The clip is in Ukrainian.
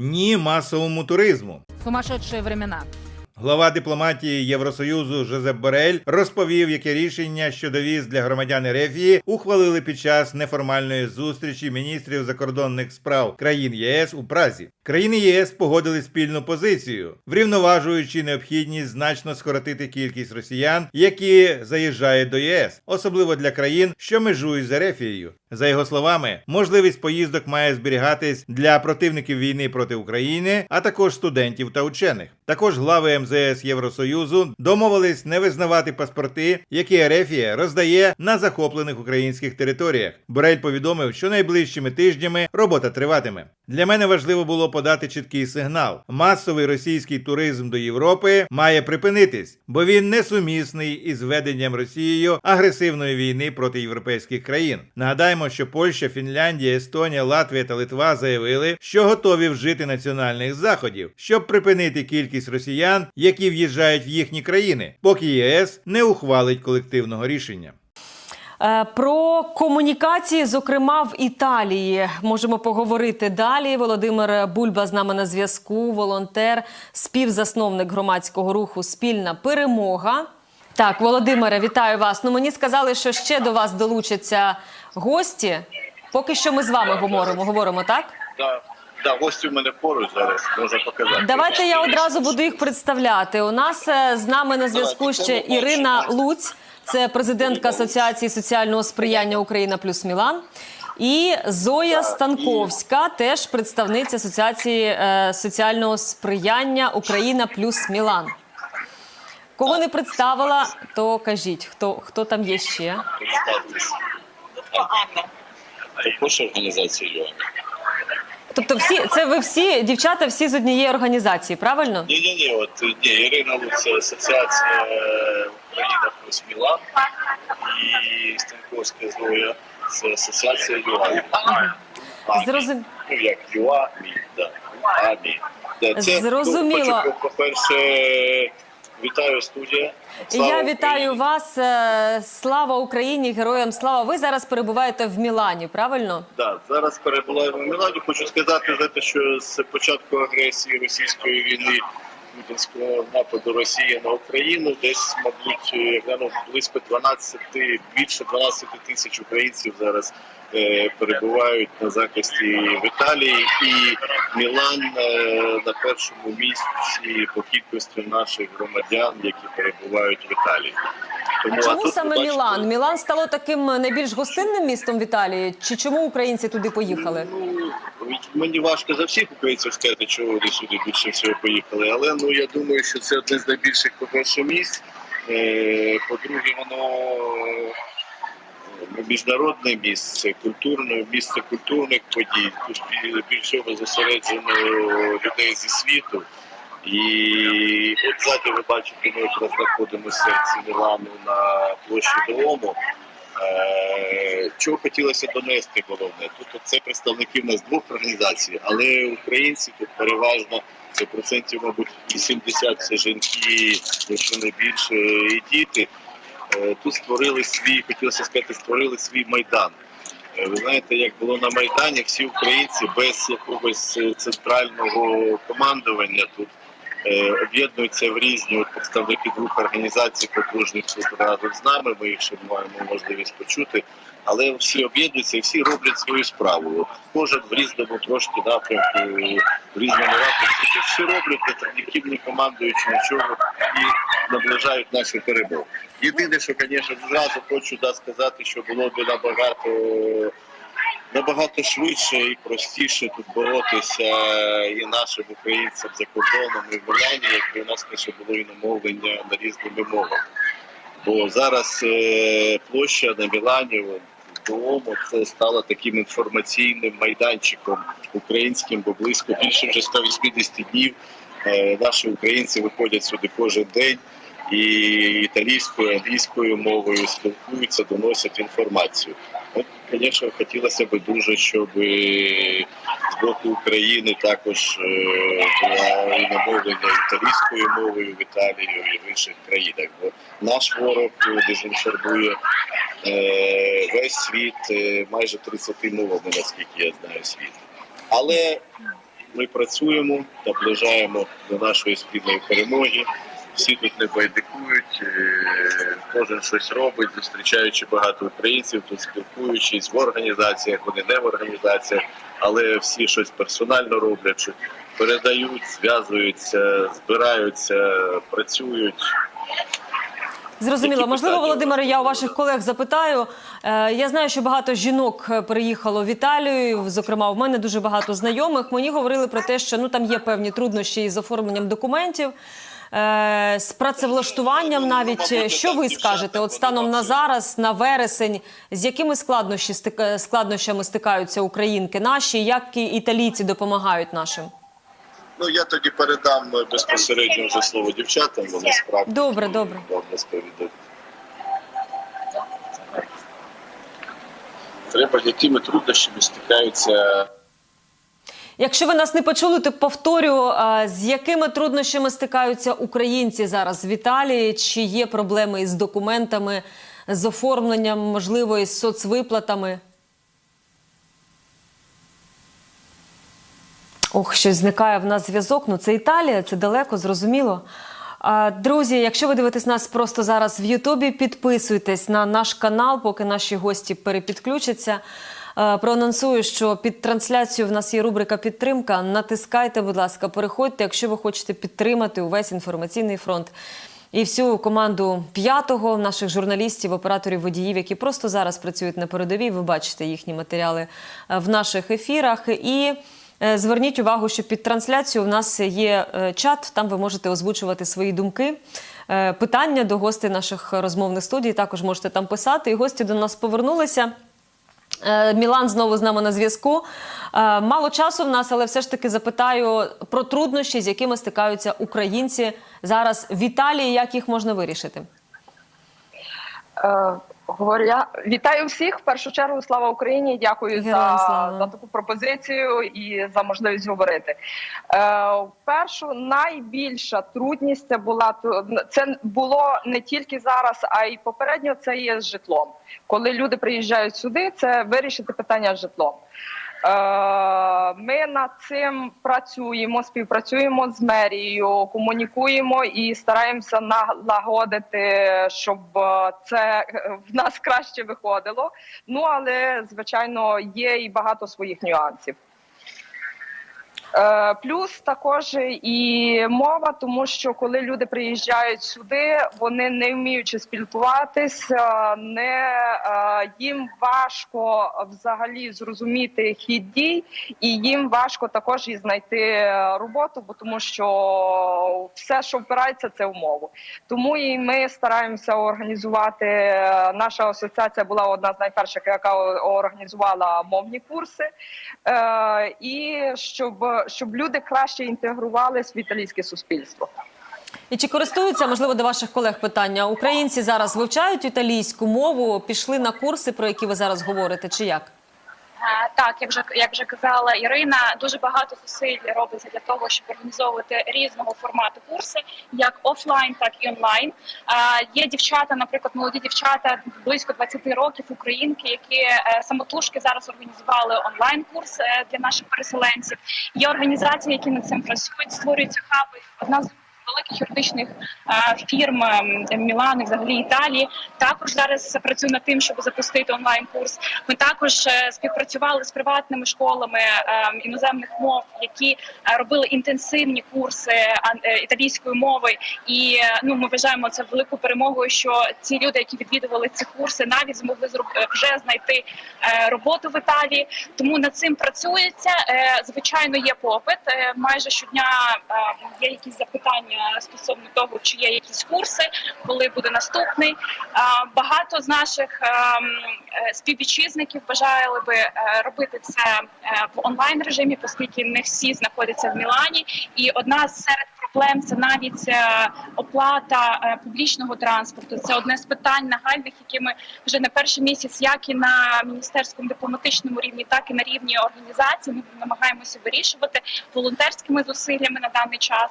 Ні масовому туризму. Сумасшедшие времена. Глава дипломатії Євросоюзу Жозеп Борель розповів, яке рішення щодо віз для громадян Ерефії ухвалили під час неформальної зустрічі міністрів закордонних справ країн ЄС у Празі. Країни ЄС погодили спільну позицію, врівноважуючи необхідність значно скоротити кількість росіян, які заїжджають до ЄС, особливо для країн, що межують з Ерефією. За його словами, можливість поїздок має зберігатись для противників війни проти України, а також студентів та учених. Також глави МЗС Євросоюзу домовились не визнавати паспорти, які Ерефія роздає на захоплених українських територіях. Борель повідомив, що найближчими тижнями робота триватиме. Для мене важливо було подати чіткий сигнал: масовий російський туризм до Європи має припинитись, бо він несумісний із веденням Росією агресивної війни проти європейських країн. Нагадаємо, що Польща, Фінляндія, Естонія, Латвія та Литва заявили, що готові вжити національних заходів, щоб припинити кількість росіян, які в'їжджають в їхні країни, поки ЄС не ухвалить колективного рішення. Е, Про комунікації, зокрема в Італії, можемо поговорити далі. Володимир Бульба з нами на зв'язку, волонтер, співзасновник громадського руху Спільна перемога. Так, Володимире, вітаю вас. Ну мені сказали, що ще до вас долучаться гості. Поки що ми з вами говоримо, говоримо так? Да, да, гості в мене поруч зараз, можна показати. Давайте я одразу буду їх представляти. У нас е, з нами на зв'язку ще Ірина Луць, це президентка Асоціації соціального сприяння Україна плюс Мілан. І Зоя Станковська, теж представниця Асоціації е, соціального сприяння Україна плюс Мілан. Кого не представила, то кажіть, хто, хто там є ще. Також організація Тобто, всі це ви всі дівчата, всі з однієї організації, правильно? Ні, ні, ні, от ні, Ірина Луць, асоціація Україна плюс Мілан і Станковська Зоя, це асоціація ЮА. Зрозум- Ну як ЮА, МІ, да. АМІ. Да, це, Зрозуміло. Хочу, по-перше, вітаю студія. І Я вітаю Україні. вас. е, Слава Україні, героям слава. Ви зараз перебуваєте в Мілані, правильно? Да, зараз перебуваю в Мілані. Хочу сказати, знаєте, що з початку агресії російської війни путінського нападу Росії на Україну, десь, мабуть, я гляну, близько 12, більше 12 тисяч українців зараз е, перебувають на захисті в Італії, і Мілан е, на першому місці по кількості наших громадян, які перебувають в Італії. А Тому, чому тут саме бачите, Мілан? Мілан стало таким найбільш гостинним містом в Італії? Чи чому українці туди поїхали? Ну, мені важко за всіх українців сказати, чого вони сюди більше всього поїхали. Але ну я думаю, що це одне з найбільших, по-перше, місць. Е, По-друге, воно е, міжнародне місце, культурне місце культурних подій. Більшого зосереджено людей зі світу. І от ззаді ви бачите, ми знаходимося в Мілану на площі Дуому. Е, Чого хотілося донести головне? Тут це представники в нас двох організацій, але українці тут переважно це процентів, мабуть, 80 це жінки, якщо не більше, і діти. Е, Тут створили свій, хотілося сказати, створили свій майдан. Е, Ви знаєте, як було на Майдані, всі українці без якогось центрального командування тут об'єднуються в різні от представники двох організацій тут разом з нами. Ми їх ще маємо можливість почути. Але всі об'єднуються і всі роблять свою справу. Кожен в різному трошки напрямку, в різному ракурсі. Тут всі роблять ніким не командуючи нічого і наближають нашу перемогу. Єдине, що, звісно, зразу хочу да, сказати, що було б набагато набагато швидше і простіше тут боротися і нашим українцям за кордоном і в Мілані, якби у нас ще було і намовлення на різними мовами. Бо зараз е, площа на Мілані в Дуомо це стало таким інформаційним майданчиком українським, бо близько більше вже 180 днів е, наші українці виходять сюди кожен день і італійською, англійською мовою спілкуються, доносять інформацію. От, звісно, хотілося б дуже, щоб е, з боку України також е, була і намовлення італійською мовою в Італії і в інших країнах. Бо наш ворог дезінформує е, весь світ майже 30 мовами, наскільки я знаю світ. Але ми працюємо, наближаємо до нашої спільної перемоги. Всі тут не байдикують, е, кожен щось робить, зустрічаючи багато українців, тут спілкуючись в організаціях, вони не в організаціях, але всі щось персонально роблять, передають, зв'язуються, збираються, працюють. Зрозуміло. Можливо, Володимире, я у ваших колег запитаю. Е, Я знаю, що багато жінок е, переїхало в Італію. Зокрема, в мене дуже багато знайомих. Мені говорили про те, що ну там є певні труднощі із оформленням документів. Е, З працевлаштуванням навіть Ну, що ви скажете? От станом на зараз, на вересень, з якими складнощі складнощами стикаються українки наші, як і італійці допомагають нашим? Ну я тоді передам безпосередньо вже слово дівчатам, вони справді Добре, добре. розповідати. Треба, якими труднощами стикаються Якщо ви нас не почули, то повторю, з якими труднощами стикаються українці зараз в Італії? Чи є проблеми із документами, з оформленням, можливо, із соцвиплатами? Ох, щось зникає в нас зв'язок. Ну це Італія, це далеко, зрозуміло. Друзі, якщо ви дивитесь нас просто зараз в Ютубі, підписуйтесь на наш канал, поки наші гості перепідключаться. Е, Проанонсую, що під трансляцією в нас є рубрика Підтримка. Натискайте, будь ласка, переходьте, якщо ви хочете підтримати увесь інформаційний фронт. І всю команду п'ятого наших журналістів, операторів водіїв, які просто зараз працюють на передовій. Ви бачите їхні матеріали е, в наших ефірах. І е, зверніть увагу, що під трансляцією в нас є чат. Там ви можете озвучувати свої думки. Питання до гостей наших розмовних студій також можете там писати. І гості до нас повернулися. Е, Мілан знову з нами на зв'язку. Е, Мало часу в нас, але все ж таки запитаю про труднощі, з якими стикаються українці зараз в Італії. Як їх можна вирішити? Говоря, вітаю всіх. В першу чергу, слава Україні. Дякую Героям за, слава. за таку пропозицію і за можливість говорити. Е, першу найбільша трудність це була це було не тільки зараз, а й попередньо. Це є з житлом. Коли люди приїжджають сюди, це вирішити питання з житлом. Е, Ми над цим працюємо, співпрацюємо з мерією, комунікуємо і стараємося налагодити, щоб е, це е, в нас краще виходило. Ну але звичайно є і багато своїх нюансів. Е, Плюс також і мова, тому що коли люди приїжджають сюди, вони не вміючи спілкуватися, не е, їм важко взагалі зрозуміти хід дій, і їм важко також і знайти е, роботу, бо тому що все, що впирається, це в мову. Тому і ми стараємося організувати. е, Наша асоціація була одна з найперших, яка організувала мовні курси, е, і щоб, щоб люди краще інтегрувалися в італійське суспільство. І чи користуються, можливо, до ваших колег питання? Українці зараз вивчають італійську мову, пішли на курси, про які ви зараз говорите, чи як? Е, Так, як вже як вже казала Ірина, дуже багато зусиль робиться для того, щоб організовувати різного формату курси, як офлайн, так і онлайн. Е, Є дівчата, наприклад, молоді дівчата близько 20 років, українки, які е, самотужки зараз організували онлайн курс для наших переселенців. Є організації, які над цим працюють, створюються хаби. Одна з великих юридичних е, фірм Мілани, взагалі Італії, також зараз працює над тим, щоб запустити онлайн-курс. Ми також е, співпрацювали з приватними школами е, іноземних мов, які робили інтенсивні курси італійської мови. І ну ми вважаємо це великою перемогою, що ці люди, які відвідували ці курси, навіть змогли вже знайти роботу в Італії. Тому над цим працюється. Звичайно, є попит. Майже щодня є якісь запитання стосовно того, чи є якісь курси, коли буде наступний. Е, Багато з наших е, е, співвітчизників бажали би е, робити це е, в онлайн режимі, оскільки не всі знаходяться в Мілані. І одна з серед проблем це навіть е, оплата е, публічного транспорту. Це одне з питань нагальних, які ми вже не перший місяць, як і на міністерському дипломатичному рівні, так і на рівні організації. Ми намагаємося вирішувати волонтерськими зусиллями на даний час.